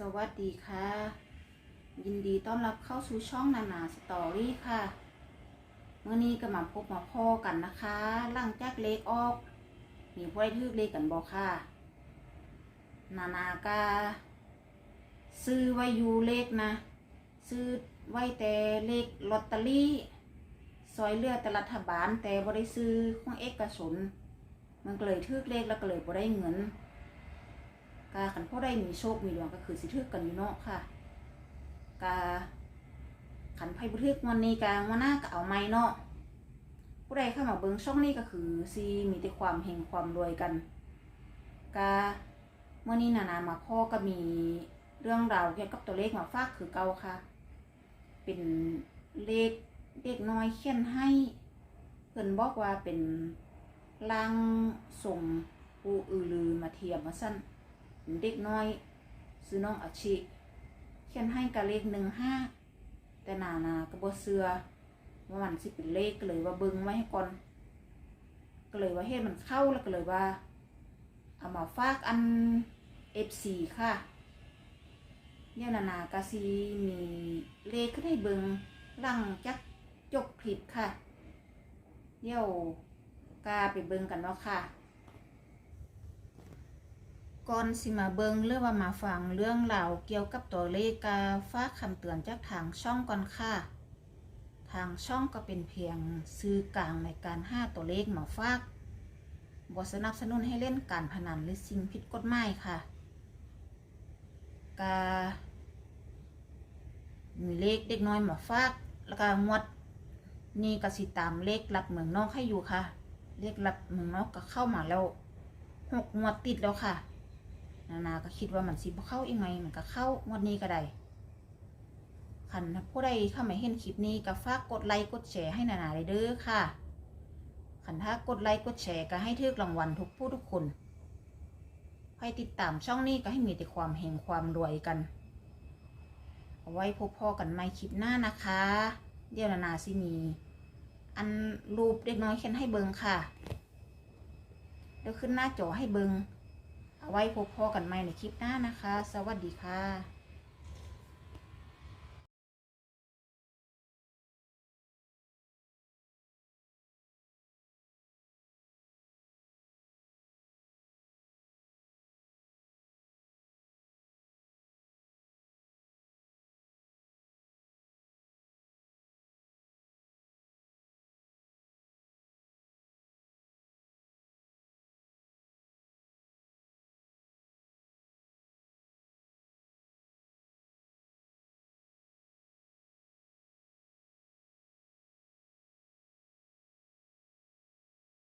สวัสดีค่ะ ยินดีต้อนรับเข้าสู่ช่องนานาสตอรี่ค่ะเมื่อนี้ก็มาพบมาพ่อกันนะคะหลังจากเลขออก มีผู้ทึกเลขกันบอกค่ะ นานากาซื้อไว้อยู่เลขนะ ซื้อไว้แต่เลขลอตเตอรี่ซอยเลือแต่รัฐบาลแต่บ่ได้ซื้อของเอกชนมันก็เลยทึกเลขแล้วก็เลยบ่ได้เงิน กาขันพ่อได้มีโชค มีดวงก็คือสิทึกกันอยู่เนาะค่ะ กาขันไพ่บุทึกวันนี้กางวันหน้าก็เอาไม่เนาะ ผู้ใดเข้ามาเบิ้งช่องนี้ก็คือซีมีแต่ความเฮงความรวยกัน กาเมื่อนี้นานามาพ่อก็มีเรื่องราวเกี่ยวกับตัวเลขมาฝากคือเก่าค่ะ เป็นเลขเด็กน้อยเขียนให้ เพิ่นบอกว่าเป็นลางส่งปูอือลือมาเทียมมาสั้น เด็กน้อยซื้อน้องอาชิเขียนให้กับเลขหนึ่งห้าแต่นานาก็บ่เสือว่ามันสิเป็นเลขก็เลยว่าเบิ่งไว้ให้ก่อนก็เลยว่าเฮ็ดมันเข้าแล้วก็เลยว่าเอามาฝากอัน F4 ค่ะเนี่ยนานากาซีมีเลขขึ้นให้เบิงหลังจากจบคลิปค่ะเดี๋ยวกาไปเบิงกันเนาะค่ะ ก่อนสิมาเบิงหรือว่ามาฟังเรื่องราวเกี่ยวกับตัวเลขกาฟ้ากคำเตือนจากทางช่องก่อนค่ะ ทางช่องก็เป็นเพียงซื้อกลางในการห้าตัวเลขมาฝากบสนับสนุนให้เล่นการพนันหรือสิ่งผิดกฎหมายค่ะกามีเลขเด็กน้อยมาฝาก แล้วก็งวดนี่ก็สิตามเลขหลักเมืองนอกให้อยู่ค่ะ เลขหลักเมืองนอกก็เข้ามาแล้วหกงวดติดแล้วค่ะ นานาก็คิดว่ามันสิบ่เข้าอีกไหมมันก็เข้างวดนี้ก็ได้คันผู้ใดเข้ามาเห็นคลิปนี้ก็ฝากกดไลค์กดแชร์ให้นานาเลยเด้อค่ะคันถ้ากดไลค์กดแชร์ก็ให้ทึกรางวัลทุกผู้ทุกคนให้ติดตามช่องนี้ก็ให้มีแต่ความเฮงความรวยกันเอาไว้พบพ่อกันใหม่คลิปหน้านะคะ เดี๋ยวนานาสิมี อันรูปเด็กน้อยเขียนให้เบิงค่ะ เดี๋ยวขึ้นหน้าจอให้เบิง เอาไว้พบพ่อกันใหม่ในคลิปหน้านะคะ สวัสดีค่ะ